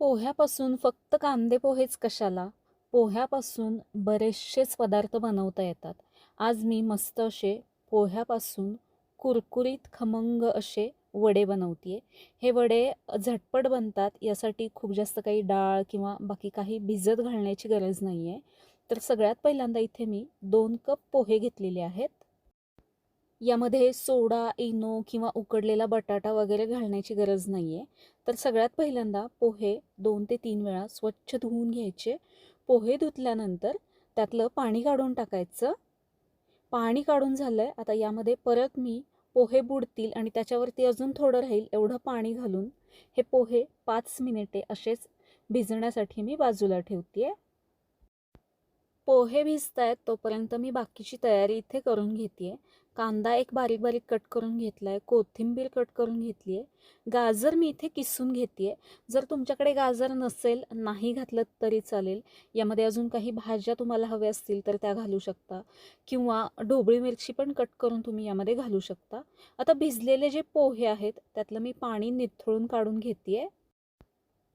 पोह्यापासून फक्त कांदे पोहेच कशाला? पोह्यापासून बरेचसेच पदार्थ बनवता येतात. आज मी मस्त असे पोह्यापासून कुरकुरीत खमंग असे वडे बनवते हे वडे झटपट बनतात यासाठी खूप जास्त काही डाळ किंवा बाकी काही भिजत घालण्याची गरज नाही आहे तर सगळ्यात पहिल्यांदा इथे मी दोन कप पोहे घेतलेले आहेत. यामध्ये सोडा इनो किंवा उकडलेला बटाटा वगैरे घालण्याची गरज नाही आहे तर सगळ्यात पहिल्यांदा पोहे दोन ते तीन वेळा स्वच्छ धुवून घ्यायचे. पोहे धुतल्यानंतर त्यातलं पाणी काढून टाकायचं. पाणी काढून झालं आहे आता यामध्ये परत मी पोहे बुडतील आणि त्याच्यावरती अजून थोडं राहील एवढं पाणी घालून हे पोहे पाच मिनिटे असेच भिजण्यासाठी मी बाजूला ठेवते पोहे भिजत आहेत तोपर्यंत मी बाकीची तयारी इथे करून घेते कांदा एक बारीक बारीक कट करून घेतला आहे कोथिंबीर कट करून घेतली आहे गाजर मी इथे किसून घेते आहे जर तुमच्याकडे गाजर नसेल नाही घातलं तरी चालेल. यामध्ये अजून काही भाज्या तुम्हाला हव्या असतील तर त्या घालू शकता. किंवा ढोबळी मिरची पण कट करून तुम्ही यामध्ये घालू शकता. आता भिजलेले जे पोहे आहेत त्यातलं मी पाणी निथळून काढून घेते आहे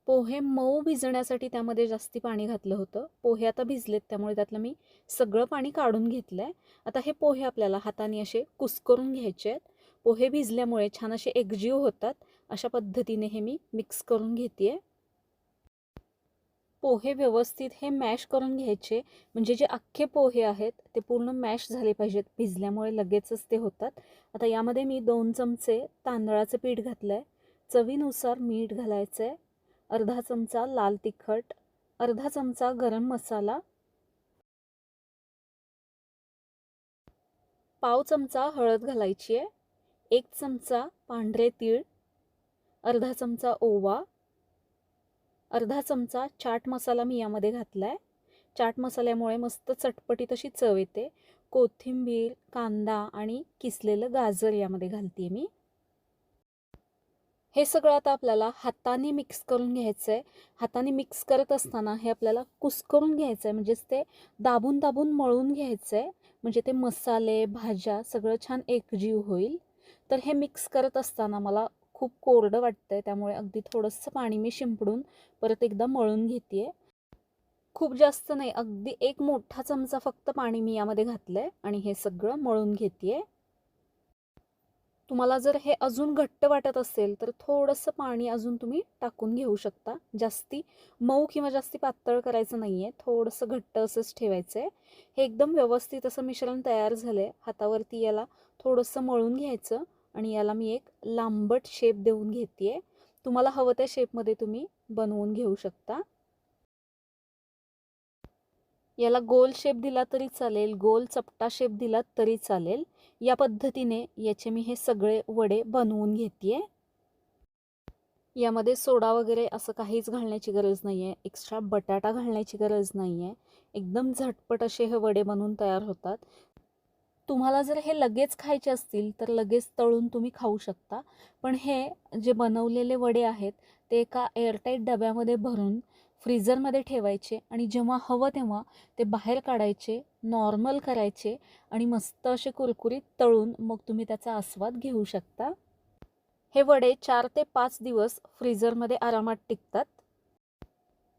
पोहे मऊ भिजण्यासाठी त्यामध्ये जास्ती पाणी घातलं होतं. पोहे आता भिजलेत त्यामुळे त्यातलं मी सगळं पाणी काढून घेतलं आहे आता हे पोहे आपल्याला हाताने असे कुस्करून घ्यायचे आहेत. पोहे भिजल्यामुळे छान असे एकजीव होतात. अशा पद्धतीने हे मी मिक्स करून घेते पोहे व्यवस्थित हे मॅश करून घ्यायचे. म्हणजे जे अख्खे पोहे आहेत ते पूर्ण मॅश झाले पाहिजेत. भिजल्यामुळे लगेचच ते होतात. आता यामध्ये मी दोन चमचे तांदळाचं पीठ घातलं आहे चवीनुसार मीठ घालायचं आहे अर्धा चमचा लाल तिखट अर्धा चमचा गरम मसाला पाव चमचा हळद घालायची आहे एक चमचा पांढरे तीळ अर्धा चमचा ओवा अर्धा चमचा चाट मसाला मी यामध्ये घातला आहे चाट मसाल्यामुळे मस्त चटपटीत अशी चव येते. कोथिंबीर कांदा आणि किसलेलं गाजर यामध्ये घालते मी. हे सगळं आता आपल्याला हाताने मिक्स करून घ्यायचं आहे हाताने मिक्स करत असताना हे आपल्याला कुस्करून घ्यायचं आहे म्हणजेच ते दाबून दाबून मळून घ्यायचं आहे म्हणजे ते मसाले भाज्या सगळं छान एकजीव होईल. तर हे मिक्स करत असताना मला खूप कोरडं वाटतं आहे त्यामुळे अगदी थोडंसं पाणी मी शिंपडून परत एकदा मळून घेते खूप जास्त नाही अगदी एक मोठा चमचा फक्त पाणी मी यामध्ये घातलं आहे आणि हे सगळं मळून घेते तुम्हाला जर हे अजून घट्ट वाटत असेल तर थोडंसं पाणी अजून तुम्ही टाकून घेऊ शकता. जास्ती मऊ किंवा जास्ती पातळ करायचं नाही आहे थोडंसं घट्ट असंच ठेवायचं आहे हे एकदम व्यवस्थित असं मिश्रण तयार झालं आहे हातावरती याला थोडंसं मळून घ्यायचं आणि याला मी एक लांबट शेप देऊन घेते आहे तुम्हाला हवं त्या शेपमध्ये तुम्ही बनवून घेऊ शकता. याला गोल शेप दिला तरी चालेल गोल चपटा शेप दिला तरी चालेल. या पद्धतीने याचे मी हे सगळे वडे बनवून घेते यामध्ये सोडा वगैरे असं काहीच घालण्याची गरज नाही आहे एक्स्ट्रा बटाटा घालण्याची गरज नाही आहे एकदम झटपट असे हे वडे बनवून तयार होतात. तुम्हाला जर हे लगेच खायचे असतील तर लगेच तळून तुम्ही खाऊ शकता. पण हे जे बनवलेले वडे आहेत ते एका एअरटाईट डब्यामध्ये भरून फ्रीझरमध्ये ठेवायचे आणि जेव्हा हवं तेव्हा ते बाहेर काढायचे नॉर्मल करायचे आणि मस्त असे कुरकुरीत तळून मग तुम्ही त्याचा आस्वाद घेऊ शकता. हे वडे चार ते पाच दिवस फ्रीझरमध्ये आरामात टिकतात.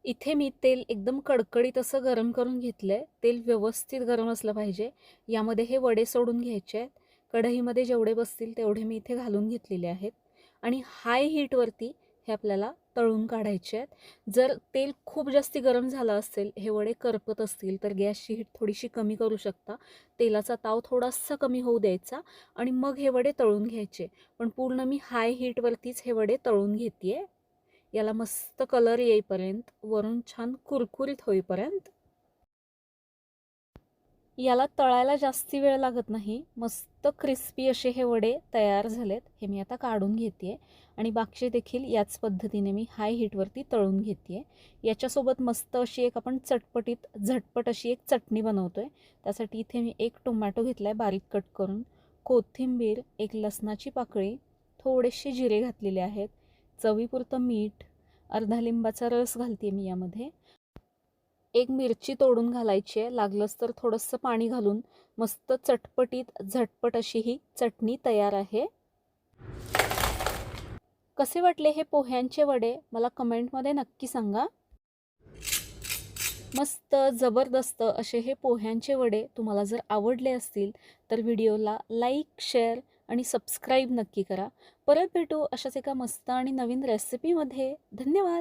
इथे मी तेल एकदम कडकडीत असं गरम करून घेतलं आहे तेल व्यवस्थित गरम असलं पाहिजे. यामध्ये हे वडे सोडून घ्यायचे आहेत. कढईमध्ये जेवढे बसतील तेवढे मी इथे घालून घेतलेले आहेत. आणि हाय हीटवरती हे आपल्याला तळून काढायचे आहेत. जर तेल खूप जास्ती गरम झालं असेल हे वडे करपत असतील तर गॅसची हीट थोडीशी कमी करू शकता. तेलाचा ताव थोडासा कमी होऊ द्यायचा आणि मग हे वडे तळून घ्यायचे. पण पूर्ण मी हाय हीटवरतीच हे वडे तळून घेते याला मस्त कलर येईपर्यंत वरून छान कुरकुरीत होईपर्यंत. याला तळायला जास्ती वेळ लागत नाही. मस्त क्रिस्पी असे हे वडे तयार झालेत. हे मी आता काढून घेते आणि बाकीचे देखील याच पद्धतीने मी हाय हीटवरती तळून घेते याच्यासोबत मस्त अशी एक आपण चटपटीत झटपट अशी एक चटणी बनवतो आहे त्यासाठी इथे मी एक टोमॅटो घेतला आहे बारीक कट करून. कोथिंबीर एक लसणाची पाकळी थोडेसे जिरे घातलेले आहेत. चवीपुरतं मीठ अर्धा लिंबाचा रस घालते मी यामध्ये. एक मिरची तोडून घालायची आहे. लागलंच तर थोडंसं पाणी घालून मस्त चटपटीत झटपट अशी ही चटणी तयार आहे. कसे वाटले हे पोह्यांचे वडे? मला कमेंटमध्ये नक्की सांगा. मस्त जबरदस्त असे हे पोह्यांचे वडे तुम्हाला जर आवडले असतील तर व्हिडिओला लाईक शेअर आणि सबस्क्राईब नक्की करा. परत भेटू अशाच एका मस्त आणि नवीन रेसिपीमध्ये. धन्यवाद!